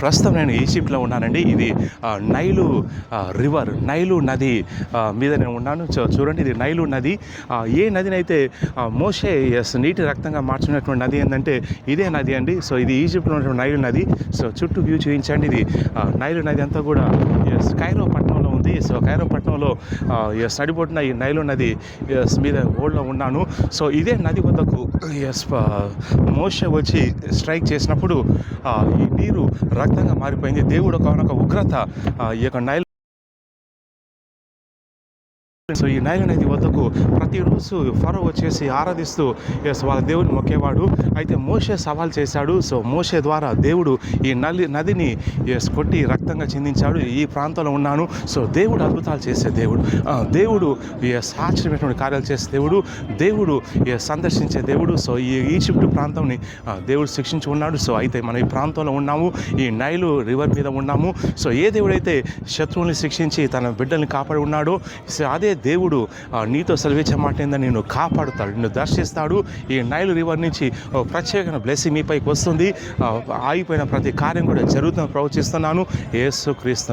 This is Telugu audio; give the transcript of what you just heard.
ప్రస్తుతం నేను ఈజిప్ట్లో ఉన్నానండి. ఇది నైలు రివర్ నైలు నది మీద నేను ఉన్నాను. చూడండి ఇది నైలు నది. ఏ నదినైతే ఆ, మోషే నీటి రక్తంగా మార్చినటువంటి నది ఏంటంటే ఇదే నది అండి. సో ఇది ఈజిప్ట్లో ఉన్నటువంటి నైలు నది. సో చుట్టూ వ్యూ చూపించండి. ఇది నైలు నది అంతా కూడా ఎస్ కైరో పట్టణంలో ఉంది సో కైరో పట్టణంలో ఈ నైలు నది మీద ఓల్డ్లో ఉన్నాను. సో ఇదే నది వద్దకు మోష మోషే వచ్చి స్ట్రైక్ చేసినప్పుడు ఈ నీరు రక్తంగా మారిపోయింది. దేవుడు ఒక ఉగ్రత ఈ యొక్క నైల్ సో ఈ నైల్ నది వద్దకు ప్రతిరోజు ఫరో వచ్చేసి ఆరాధిస్తూ వాళ్ళ దేవుడిని మొక్కేవాడు. అయితే మోషే సవాల్ చేశాడు. సో మోషే ద్వారా దేవుడు ఈ నల్లి నదిని కొట్టి రక్తంగా చిందించాడు. ఈ ప్రాంతంలో ఉన్నాను. సో దేవుడు అద్భుతాలు చేసే దేవుడు. దేవుడు ఆశ్చర్యమైనటువంటి కార్యాలు చేసే దేవుడు. దేవుడు సందర్శించే దేవుడు. సో ఈ ఈజిప్ట్ ప్రాంతంని దేవుడు శిక్షించి ఉన్నాడు. సో అయితే మనం ఈ ప్రాంతంలో ఉన్నాము. ఈ నైలు రివర్ మీద ఉన్నాము. సో ఏ దేవుడైతే శత్రువుని శిక్షించి తన బిడ్డల్ని కాపాడి ఉన్నాడో సో అదే దేవుడు నీతో సెలవిచ్చే మాట ఏందని నిన్ను కాపాడుతాడు నిన్ను దర్శిస్తాడు. ఈ నైల్ రివర్ నుంచి ప్రత్యేకమైన బ్లెస్సింగ్ మీపైకి వస్తుంది. ఆగిపోయిన ప్రతి కార్యం కూడా జరుగుతుందని ప్రవచిస్తున్నాను. ఏసు క్రీస్తు